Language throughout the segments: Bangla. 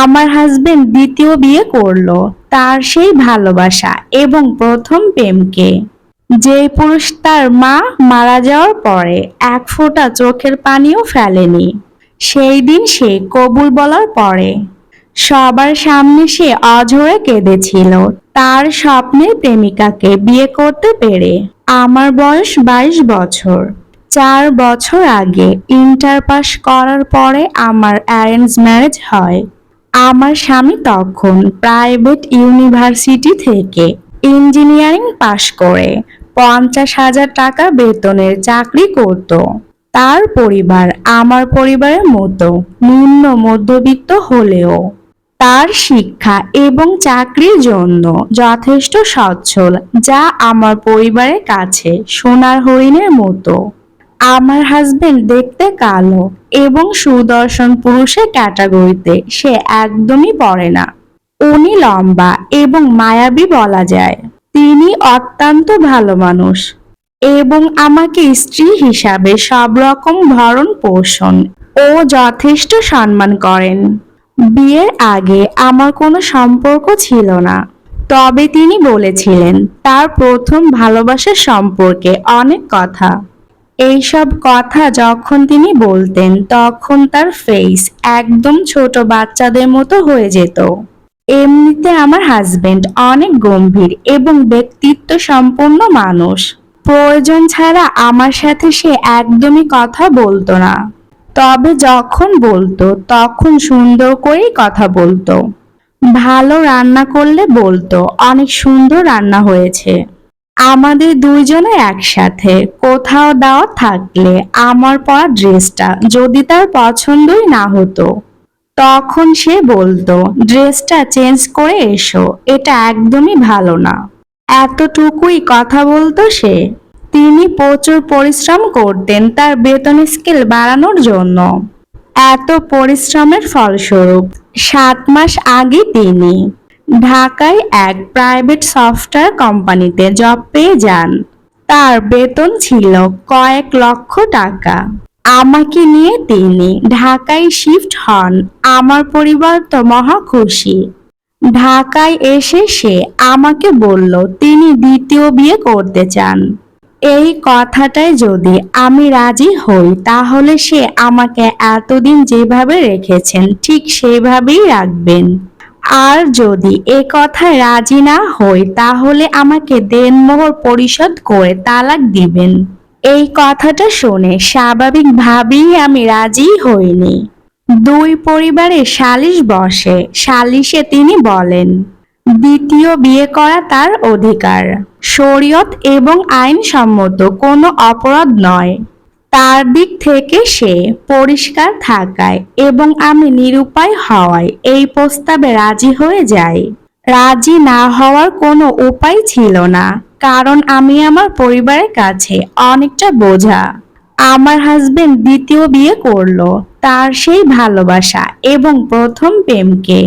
আমার হাজবেন্ড দ্বিতীয় বিয়ে করল। তার সেই ভালোবাসা এবং প্রথম প্রেমকে। যে পুরুষ তার মা মারা যাওয়ার পরে এক ফোঁটা চোখের পানিও ফেলেনি। সেই দিন সে কবুল বলার পরে সবার সামনে সে অঝরে কেঁদেছিল। তার স্বপ্নের প্রেমিকাকে বিয়ে করতে পেরে আমার বয়স বাইশ বছর। চার বছর আগে ইন্টার পাস করার পরে আমার অ্যারেঞ্জ ম্যারেজ হয়। আমার স্বামী তখন প্রাইভেট ইউনিভার্সিটি থেকে ইঞ্জিনিয়ারিং পাশ করে পঞ্চাশ হাজার টাকা বেতনের চাকরি করত। তার পরিবার আমার পরিবারের মতো নিম্ন মধ্যবিত্ত হলেও তার শিক্ষা এবং চাকরির জন্য যথেষ্ট সচ্ছল, যা আমার পরিবারের কাছে সোনার হরিণের মতো। আমার হাজবেন্ড দেখতে কালো এবং সুদর্শন পুরুষের ক্যাটাগরিতে সে একদমই পড়ে না। উনি লম্বা এবং মায়াবী বলা যায়। তিনি অত্যন্ত ভালো মানুষ এবং আমাকে স্ত্রী হিসাবে সব রকম ভরণ পোষণ ও যথেষ্ট সম্মান করেন। বিয়ের আগে আমার কোনো সম্পর্ক ছিল না। তবে তিনি বলেছিলেন, তার প্রথম ভালোবাসার সম্পর্কে অনেক কথা। এইসব কথা যখন তিনি বলতেন, তখন তার ফেস একদম ছোট বাচ্চাদের মতো হয়ে যেত। এমনিতে আমার হাজবেন্ড অনেক গম্ভীর এবং ব্যক্তিত্ব সম্পন্ন মানুষ। প্রয়োজন ছাড়া আমার সাথে সে একদমই কথা বলতো না। তবে যখন বলতো, তখন সুন্দর করেই কথা বলতো। ভালো রান্না করলে বলতো, অনেক সুন্দর রান্না হয়েছে। আমাদের দুইজনে একসাথে। কোথাও দাওয়াত থাকলে আমার পরা ড্রেসটা যদি তার পছন্দই না হতো, তখন সে বলতো, ড্রেসটা চেঞ্জ করে এসো, এটা একদমই ভালো না। এতটুকুই কথা বলতো সে। তিনি প্রচুর পরিশ্রম করতেন তার বেতন স্কেল বাড়ানোর জন্য। এত পরিশ্রমের ফলস্বরূপ সাত মাস আগে তিনি ঢাকায় এক প্রাইভেট সফটওয়্যার কোম্পানিতে জব পেয়ে যান। তার বেতন ছিল কয়েক লক্ষ টাকা। আমাকে নিয়ে তিনি ঢাকায় শিফট হন। আমার পরিবার তো মহা খুশি। ঢাকায় এসে সে আমাকে বলল, তিনি দ্বিতীয় বিয়ে করতে চান। এই কথাটায় যদি আমি রাজি হই, তাহলে সে আমাকে এতদিন যেভাবে রেখেছেন, ঠিক সেইভাবেই রাখবেন। আর যদি এ কথায় রাজি না হই, তাহলে আমাকে দেনমোহর পরিশোধ করে তালাক দিবেন। এই কথাটা শুনে স্বাভাবিকভাবেই আমি রাজি হইনি। দুই পরিবারে সালিশ বসে, সালিশে তিনি বলেন, দ্বিতীয় বিয়ে করা তার অধিকার। শরীয়ত এবং আইনসম্মত কোনো অপরাধ নয়। তার দিক থেকে সে পরিষ্কার থাকায় এবং আমি নিরুপায় হওয়ায় এই প্রস্তাবে রাজি হয়ে যাই। রাজি না হওয়ার কোনো উপায় ছিল না, কারণ আমি আমার পরিবারের কাছে অনেকটা বোঝা। আমার হাজবেন্ড দ্বিতীয় বিয়ে করল, তার সেই ভালোবাসা এবং প্রথম প্রেমকে।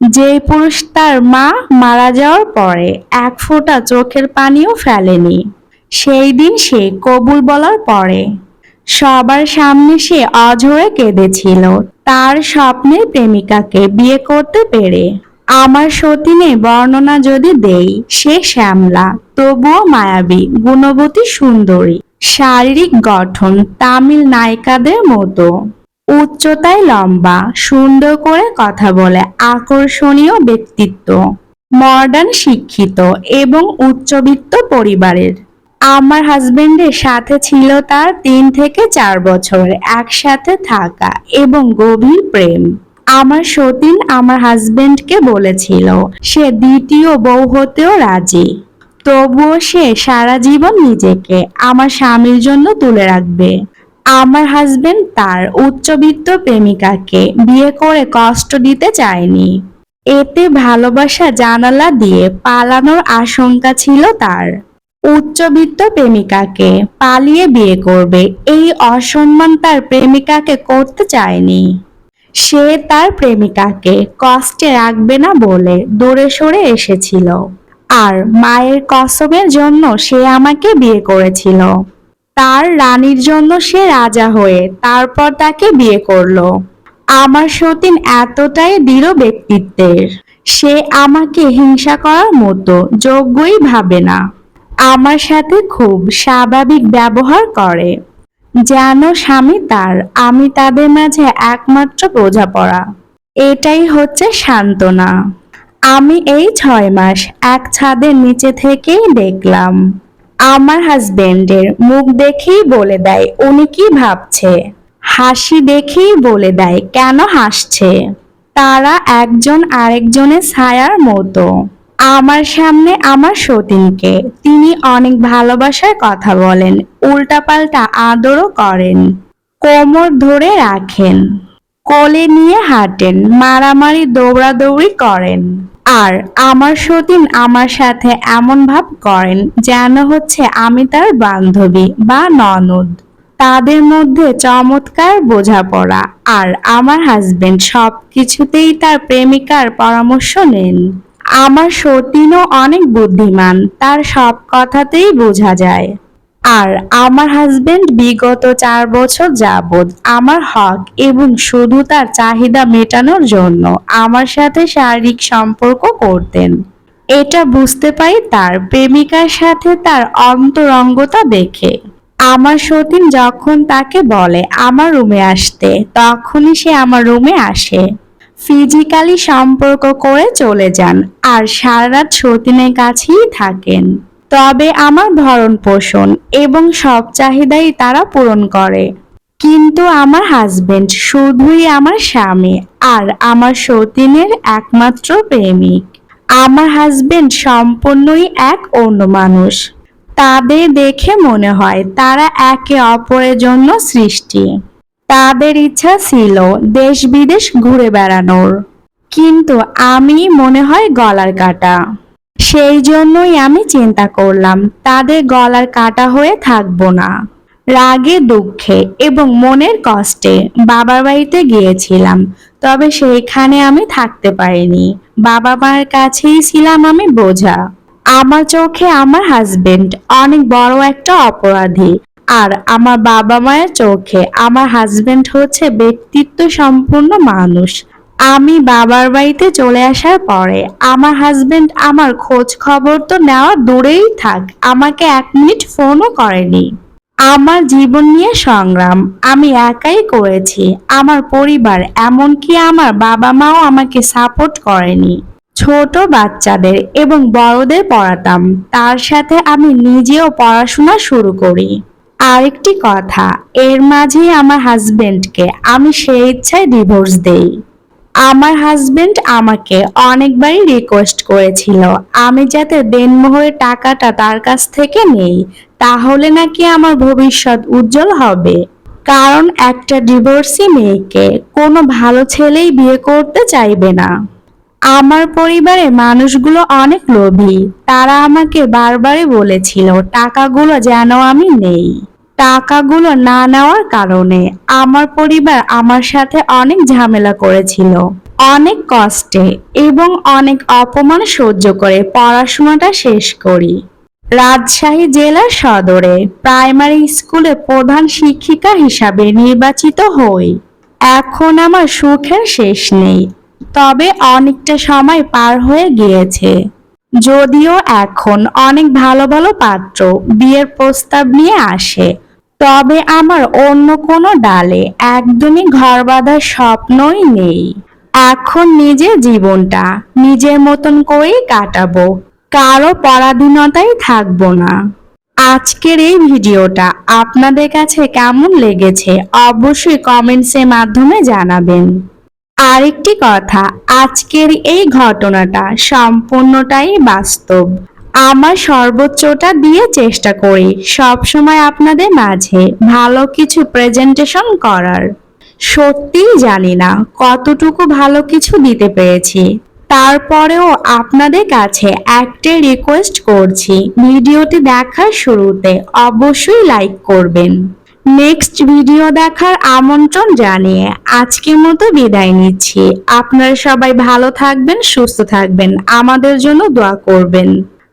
যে পুরুষ তার মা মারা যাওয়ার পরে এক ফোঁটা চোখের পানিও ফেলেনি। সেই দিন সে কবুল বলার পরে সবার সামনে সে অঝরে কেঁদেছিল। তার স্বপ্নের প্রেমিকাকে বিয়ে করতে পেরে। আমার সতীনে বর্ণনা যদি দেই, সে শ্যামলা, তবুও মায়াবী, গুণবতী, সুন্দরী। শারীরিক গঠন তামিল নায়িকাদের মতো। উচ্চতায় লম্বা, সুন্দর করে কথা বলে আকর্ষণীয় ব্যক্তিত্ব। মডার্ন শিক্ষিত এবং উচ্চবিত্ত পরিবারের। আমার হাজবেন্ডের সাথে ছিল তার তিন থেকে চার বছর একসাথে থাকা এবং গভীর প্রেম। আমার সতীন আমার হাজবেন্ডকে বলেছিল, সে দ্বিতীয় বউ হতেও রাজি। তবুও সে সারা জীবন নিজেকে আমার স্বামীর জন্য তুলে রাখবে। আমার হাজবেন্ড তার উচ্চবিত্ত প্রেমিকাকে বিয়ে করে কষ্ট দিতে চায়নি। এতে ভালোবাসা জানালা দিয়ে পালানোর আশঙ্কা ছিল তার। উচ্চবিত্ত প্রেমিকাকে পালিয়ে বিয়ে করবে। এই অসম্মান তার প্রেমিকাকে করতে চায়নি। সে তার প্রেমিকাকে কষ্টে রাখবে না বলে দূরে সরে এসেছিল। আর মায়ের কসমের জন্য সে আমাকে বিয়ে করেছিল। তার রানীর জন্য সে রাজা হয়ে তারপর তাকে বিয়ে করল। আমার সতীন এতটাই দৃঢ় ব্যক্তিত্বের। সে আমাকে হিংসা করার মতো যোগ্যই ভাবে না। আমার সাথে খুব স্বাভাবিক ব্যবহার করে। যেন স্বামী তার, আমি তাদের মাঝে একমাত্র বোঝাপড়া। এটাই হচ্ছে সান্ত্বনা। আমি এই ছয় মাস এক ছাদের নিচে থেকেই দেখলাম। আমার হাজবেন্ডের মুখ দেখেই বলে দেয়, উনি কি ভাবছে? হাসি দেখেই বলে দেয়, কেন হাসছে? তারা একজন আরেকজনের ছায়ার মতো। আমার সামনে আমার সতীনকে। তিনি অনেক ভালোবাসার কথা বলেন, উল্টাপাল্টা আদরও করেন। কোমর ধরে রাখেন, কোলে নিয়ে হাঁটেন, মারামারি দৌড়াদৌড়ি করেন। আর আমার সতীন আমার সাথে এমন ভাব করেন যেন হচ্ছে আমি তার বান্ধবী বা ননদ। তাদের মধ্যে চমৎকার বোঝাপড়া আর আমার হাজবেন্ড সব কিছুতেই তার প্রেমিকার পরামর্শ নেন। আমার সতীনও অনেক বুদ্ধিমান, তার সব কথাতেই বোঝা যায়। আর আমার হাজবেন্ড বিগত চার বছর যাবৎ আমার হক এবং শুধু তার চাহিদা মেটানোর জন্য আমার সাথে শারীরিক সম্পর্ক করতেন। এটা বুঝতে পারি তার প্রেমিকার সাথে তার অন্তরঙ্গতা দেখে। আমার সতীন যখন তাকে বলে, আমার রুমে আসতে, তখনই সে আমার রুমে আসে। ফিজিক্যালি সম্পর্ক করে চলে যান আর সারা রাত সতীনের কাছেই থাকেন। তবে আমার ভরণ পোষণ এবং সব চাহিদাই তারা পূরণ করে। কিন্তু আমার হাজবেন্ড শুধুই আমার স্বামী আর আমার সতীনের একমাত্র প্রেমিক। আমার হাজবেন্ড সম্পূর্ণই এক অন্য মানুষ। তাদের দেখে মনে হয় তারা একে অপরের জন্য সৃষ্টি। তাদের ইচ্ছা ছিল দেশ বিদেশ ঘুরে বেড়ানোর। কিন্তু আমি মনে হয় গলার কাটা। সেই জন্যই আমি চিন্তা করলাম, তাদের গলার কাটা হয়ে থাকব না। রাগে, দুঃখে এবং মনের কষ্টে বাবার বাড়িতে গিয়েছিলাম, তবে সেইখানে আমি থাকতে পারিনি। বাবা মায়ের কাছেই ছিলাম আমি বোঝা। আমার চোখে আমার হাজবেন্ড অনেক বড় একটা অপরাধী। আর আমার বাবা মায়ের চোখে আমার হাজবেন্ড হচ্ছে ব্যক্তিত্ব সম্পূর্ণ মানুষ। আমি বাবার বাড়িতে চলে আসার পরে আমার হাজবেন্ড আমার খোঁজ খবর তো নেওয়া দূরেই থাক, আমাকে এক মিনিট ফোনও করেনি। আমার জীবন নিয়ে সংগ্রাম আমি একাই করেছি, আমার পরিবার এমনকি আমার বাবা মাও আমাকে সাপোর্ট করেনি। ছোট বাচ্চাদের এবং বড়দের পড়াতাম, তার সাথে আমি নিজেও পড়াশোনা শুরু করি। আরেকটি কথা, এর মাঝেই আমার হাজবেন্ডকে আমি সেই ইচ্ছায় ডিভোর্স দেই। আমার হাজবেন্ড আমাকে অনেকবারই রিকোয়েস্ট করেছিল, আমি যাতে দেনমোহরের টাকাটা তার কাছ থেকে নেই, তাহলে নাকি আমার ভবিষ্যৎ উজ্জ্বল হবে। কারণ একটা ডিভোর্সি মেয়েকে কোনো ভালো ছেলেই বিয়ে করতে চাইবে না। আমার পরিবারে মানুষগুলো অনেক লোভী, তারা আমাকে বারবারই বলেছিল, টাকাগুলো যেন আমি নেই। টাকাগুলো না নেওয়ার কারণে আমার পরিবার আমার সাথে অনেক ঝামেলা করেছিল। অনেক কষ্টে এবং অনেক অপমান সহ্য করে পড়াশোনাটা শেষ করি। রাজশাহী জেলার সদরে প্রাইমারি স্কুলে প্রধান শিক্ষিকা হিসাবে নির্বাচিত হই। এখন আমার সুখের শেষ নেই, তবে অনেকটা সময় পার হয়ে গিয়েছে। যদিও এখন অনেক ভালো ভালো পাত্র বিয়ের প্রস্তাব নিয়ে আসে তবে আমার অন্য কোনো ডালে একদমই ঘর বাঁধার স্বপ্নই নেই। এখন নিজের জীবনটা নিজের মতন করেই কাটাবো, কারও পরাধীনতায় থাকব না। আজকের এই ভিডিওটা আপনাদের কাছে কেমন লেগেছে অবশ্যই কমেন্টসের মাধ্যমে জানাবেন। আরেকটি কথা, আজকের এই ঘটনাটা সম্পূর্ণটাই বাস্তব। আমার সর্বোচ্চটা দিয়ে চেষ্টা করি সবসময় আপনাদের মাঝে ভালো কিছু প্রেজেন্টেশন করার। সত্যিই জানি না কতটুকু ভালো কিছু দিতে পেরেছি। তারপরেও আপনাদের কাছে একটাই রিকোয়েস্ট করছি, ভিডিওটি দেখার শুরুতে অবশ্যই লাইক করবেন। নেক্সট ভিডিও দেখার আমন্ত্রণ জানিয়ে আজকের মতো বিদায় নিচ্ছি। আপনারা সবাই ভালো থাকবেন, সুস্থ থাকবেন, আমাদের জন্য দোয়া করবেন।